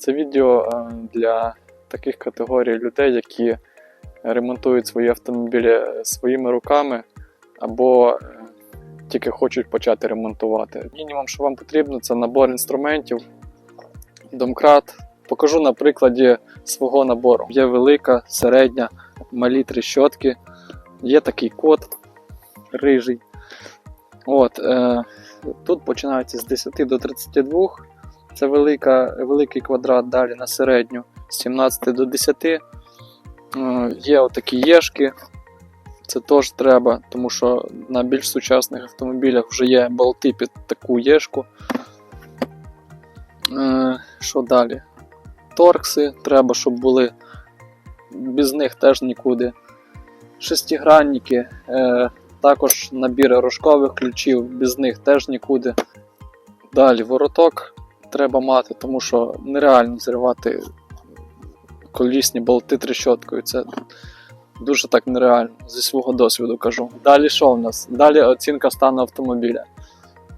Це відео е, для таких категорій людей, які ремонтують свої автомобілі своїми руками або е, тільки хочуть почати ремонтувати. Мінімум, що вам потрібно, це набор інструментів, домкрат. Покажу на прикладі свого набору. Є велика, середня, малі трещотки, є такий код рижий. От, е, тут починається з 10 до 32. Це велика, великий квадрат далі на середню з 17 до 10. Е, Є отакі єшки. Це теж треба, тому що на більш сучасних автомобілях вже є болти під таку єшку. Е, Що далі? Торкси треба, щоб були. Без них теж нікуди. Шестигранники, е, також набір рожкових ключів, без них теж нікуди. Далі вороток треба мати, тому що нереально зривати колісні болти трещоткою. Це дуже так нереально, зі свого досвіду кажу. Далі що в нас? Далі оцінка стану автомобіля.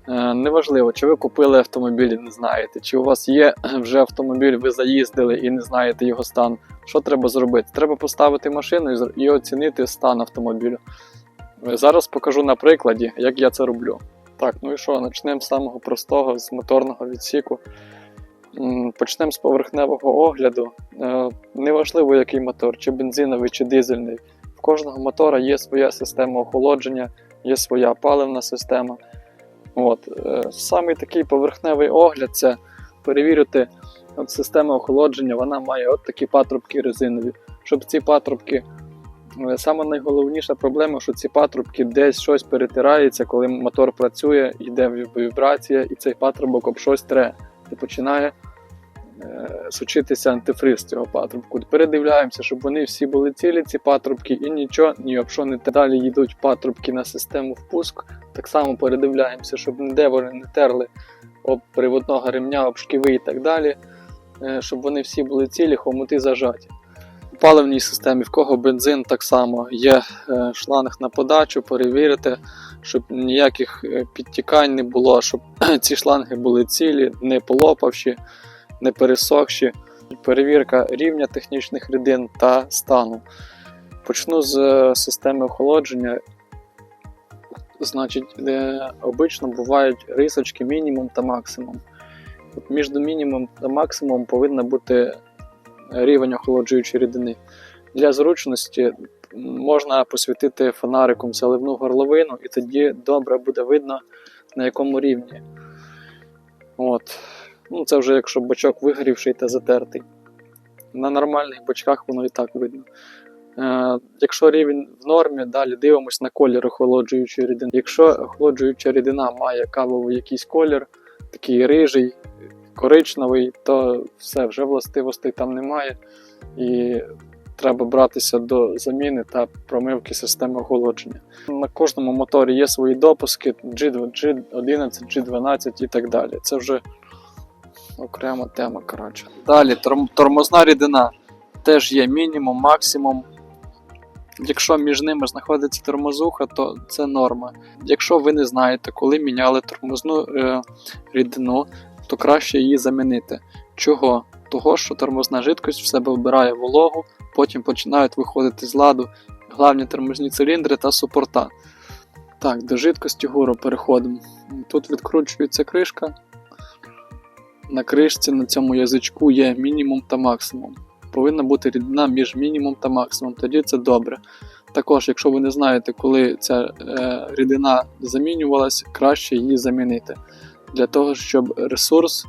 Е, неважливо, чи ви купили автомобіль і не знаєте, чи у вас є вже автомобіль, ви заїздили і не знаєте його стан. Що треба зробити? Треба поставити машину і оцінити стан автомобілю. Е, Зараз покажу на прикладі, як я це роблю. Так, ну і що, почнемо з самого простого, з моторного відсіку. Почнемо з поверхневого огляду. Е, Неважливо, який мотор, чи бензиновий, чи дизельний. В кожного мотора є своя система охолодження, є своя паливна система. От. е, Самий такий поверхневий огляд це перевірити от система охолодження, вона має от такі патрубки резинові. Щоб ці патрубки. Е, Саме найголовніша проблема, що ці патрубки десь щось перетирається, коли мотор працює, йде вібрація, і цей патрубок об щось тре. І починає е, сучитися антифриз цього патрубку. Передивляємося, щоб вони всі були цілі, ці патрубки, і нічого, ні об що не те. Далі йдуть патрубки на систему впуск. Так само передивляємося, щоб ніде вони не терли об приводного ремня, об шківи і так далі. е, Щоб вони всі були цілі, хомути зажаті. Паливній системі, в кого бензин так само є е, шланг на подачу, перевірити, щоб ніяких е, підтікань не було, щоб ці шланги були цілі, не полопавші, не пересохші. Перевірка рівня технічних рідин та стану. Почну з е, системи охолодження. Значить, обично бувають рисочки мінімум та максимум. От між мінімум та максимум повинен бути рівень охолоджуючої рідини. Для зручності можна посвітити фонариком заливну горловину, і тоді добре буде видно, на якому рівні. От. Ну, це вже якщо бачок вигорівший та затертий. На нормальних бачках воно і так видно. Е, якщо рівень в нормі, далі дивимось на колір охолоджуючої рідини. Якщо охолоджуюча рідина має кавовий якийсь колір, такий рижий, коричневий, то все, вже властивостей там немає. І треба братися до заміни та промивки системи охолодження. На кожному моторі є свої допуски G2, G11, G12 і так далі. Це вже окрема тема. Коротше. Далі тормозна рідина теж є мінімум, максимум. Якщо між ними знаходиться тормозуха, то це норма. Якщо ви не знаєте, коли міняли тормозну е, рідину, то краще її замінити. Чого? Того, що тормозна жидкость в себе вбирає вологу, потім починають виходити з ладу главні тормозні циліндри та супорта. Так, до жидкості гору переходимо. Тут відкручується кришка. На кришці на цьому язичку є мінімум та максимум. Повинна бути рідина між мінімум та максимум, тоді це добре. Також, якщо ви не знаєте, коли ця е, рідина замінювалась, краще її замінити. Для того, щоб ресурс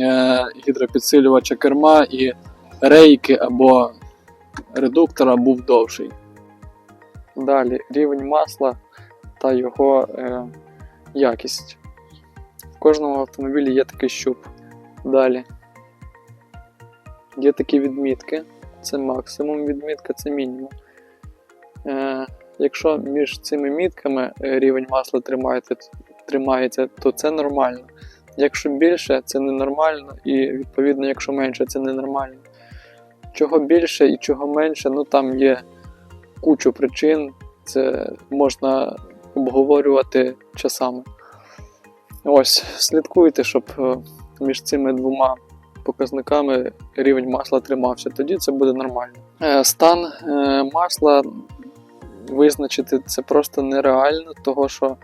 е, гідропідсилювача керма і рейки або редуктора був довший. Далі рівень масла та його е, якість. В кожному автомобілі є такий щуп. Далі. Є такі відмітки. Це максимум відмітка, це мінімум. Е, якщо між цими мітками е, рівень масла тримається, тримається, то це нормально. Якщо більше, це ненормально, і відповідно, якщо менше, це ненормально. Чого більше і чого менше, ну там є кучу причин, це можна обговорювати часами. Ось, слідкуйте, щоб е, між цими двома показниками рівень масла тримався. Тоді це буде нормально. Е, Стан е, масла визначити це просто нереально, того що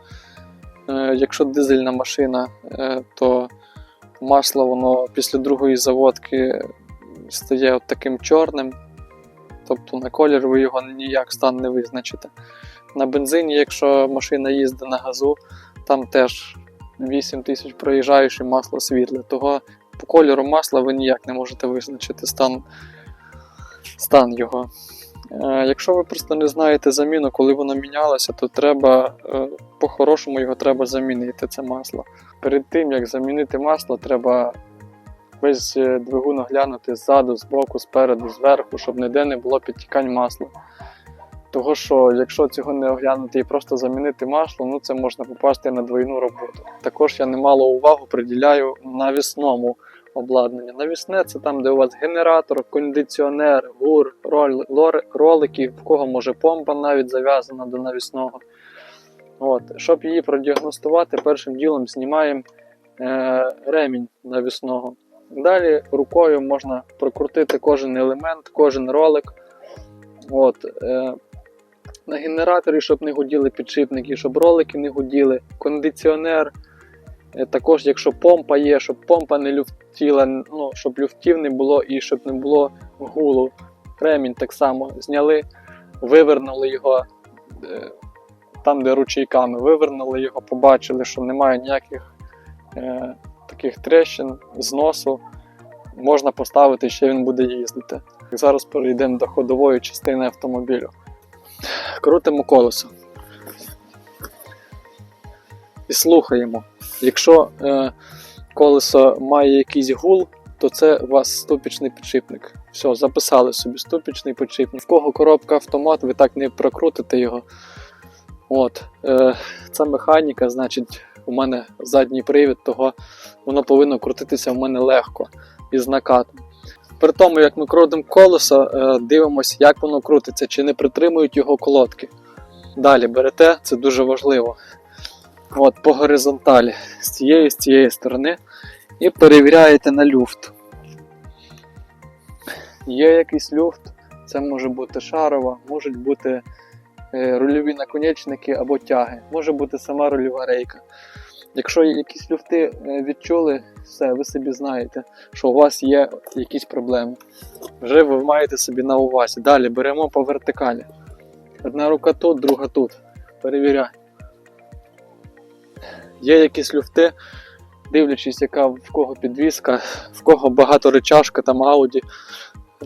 якщо дизельна машина, е, то масло воно після другої заводки стає от таким чорним. Тобто на колір ви його ніяк стан не визначите. На бензині, якщо машина їздить на газу, там теж 8 тисяч проїжджаєш і масло світле. Того по кольору масла ви ніяк не можете визначити стан, стан його. Е, Якщо ви просто не знаєте заміну, коли воно мінялося, то треба е, по-хорошому його треба замінити, це масло. Перед тим як замінити масло, треба весь е, двигун оглянути ззаду, збоку, спереду, зверху, щоб ніде не було підтікань масла. Того що якщо цього не оглянути і просто замінити масло, ну це можна попасти на двойну роботу. Також я немало увагу приділяю навісному обладнанню. Навісне це там, де у вас генератор, кондиціонер, гур, ролики, в кого може помпа навіть зав'язана до навісного. От. Щоб її продіагностувати, першим ділом знімаємо е, ремінь навісного. Далі рукою можна прокрутити кожен елемент, кожен ролик. От, е, на генераторі, щоб не гуділи підшипники, щоб ролики не гуділи, кондиціонер. Е, Також, якщо помпа є, щоб помпа не люфтіла, ну, щоб люфтів не було і щоб не було гулу. Ремінь так само зняли, вивернули його е, там, де ручейками, вивернули його, побачили, що немає ніяких е, таких трещин, зносу. Можна поставити, ще він буде їздити. Зараз перейдемо до ходової частини автомобілю. Крутимо колесо. І слухаємо. Якщо е, колесо має якийсь гул, то це у вас ступічний підшипник. Все, записали собі ступічний підшипник. В кого коробка автомат, ви так не прокрутите його. От, е, Це механіка, значить, у мене задній привід, того воно повинно крутитися в мене легко із накатом. При тому, як ми крутимо колесо, е, дивимося, як воно крутиться, чи не притримують його колодки. Далі берете, це дуже важливо. От, по горизонталі, з цієї з цієї сторони, і перевіряєте на люфт. Є якийсь люфт, це може бути шарова, можуть бути е, рульові наконечники або тяги, може бути сама рульова рейка. Якщо якісь люфти е, відчули, все, ви собі знаєте, що у вас є якісь проблеми. Вже ви маєте собі на увазі. Далі беремо по вертикалі. Одна рука тут, друга тут. Перевіряй. Є якісь люфти, дивлячись, яка в кого підвіска, в кого багаторечашка, там ауді.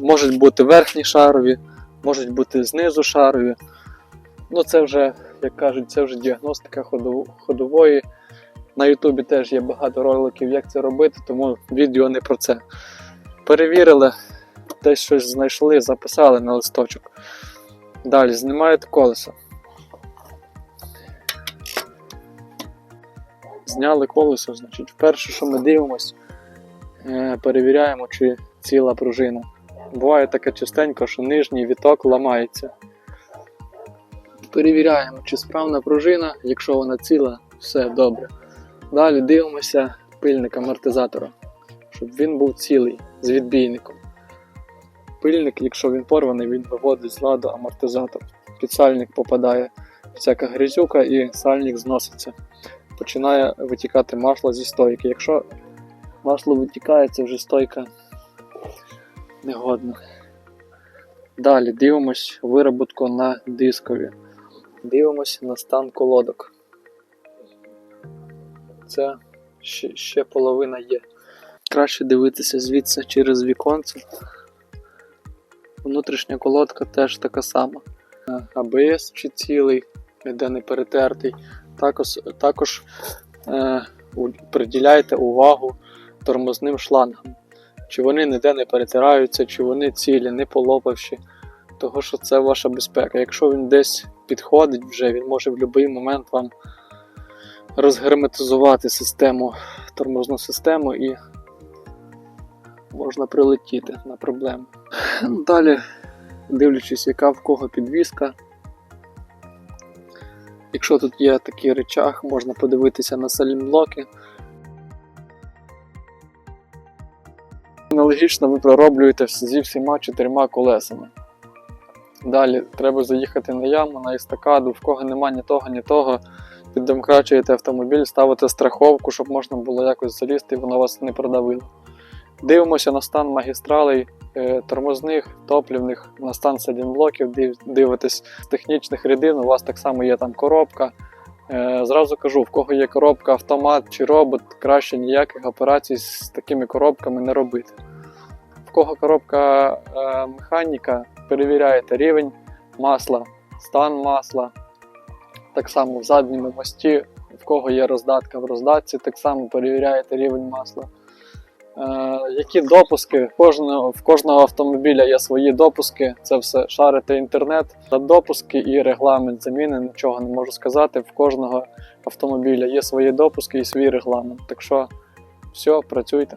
Можуть бути верхні шарові, можуть бути знизу шарові. Ну, це вже, як кажуть, це вже діагностика ходової. На Ютубі теж є багато роликів, як це робити, тому відео не про це. Перевірили, десь щось знайшли, записали на листочок. Далі знімаєте колесо. Зняли колесо, значить, вперше, що ми дивимося, е, перевіряємо, чи ціла пружина. Буває таке частенько, що нижній віток ламається. Перевіряємо, чи справна пружина, якщо вона ціла, все добре. Далі дивимося пильник амортизатора, щоб він був цілий з відбійником. Пильник, якщо він порваний, він виводить з ладу амортизатор. Під сальник попадає всяка грязюка і сальник зноситься. Починає витікати масло зі стойки. Якщо масло витікає, це вже стойка негодна. Далі дивимось вироботку на дискові. Дивимось на стан колодок. Це ще, ще половина є. Краще дивитися звідси через віконце. Внутрішня колодка теж така сама. Е, АБС чи цілий, де не перетертий. Також, також е, приділяйте увагу тормозним шлангам. Чи вони ніде не перетираються, чи вони цілі, не полопавші. Того, що це ваша безпека. Якщо він десь підходить вже, він може в будь-який момент вам розгерметизувати систему, тормозну систему і можна прилетіти на проблему. Далі, дивлячись, яка в кого підвіска. Якщо тут є такий речах, можна подивитися на салімблоки. аналогічно ви пророблюєте зі всіма чотирма колесами. Далі треба заїхати на яму, на естакаду, в кого нема ні того, ні того. Піддомкрачуєте автомобіль, ставите страховку, щоб можна було якось залізти і воно вас не продавило. Дивимося на стан магістралей, тормозних, топлівних, на стан сидінблоків, див- дивитесь з технічних рядин, у вас так само є там коробка. Е, Зразу кажу, в кого є коробка автомат чи робот, краще ніяких операцій з такими коробками не робити. В кого коробка е, механіка, перевіряєте рівень масла, стан масла. Так само в задньому мості, в кого є роздатка в роздатці, так само перевіряєте рівень масла. Е, які допуски? Кожного, в кожного автомобіля є свої допуски. Це все шарите інтернет. За допуски і регламент заміни нічого не можу сказати. В кожного автомобіля є свої допуски і свій регламент. Так що все, працюйте.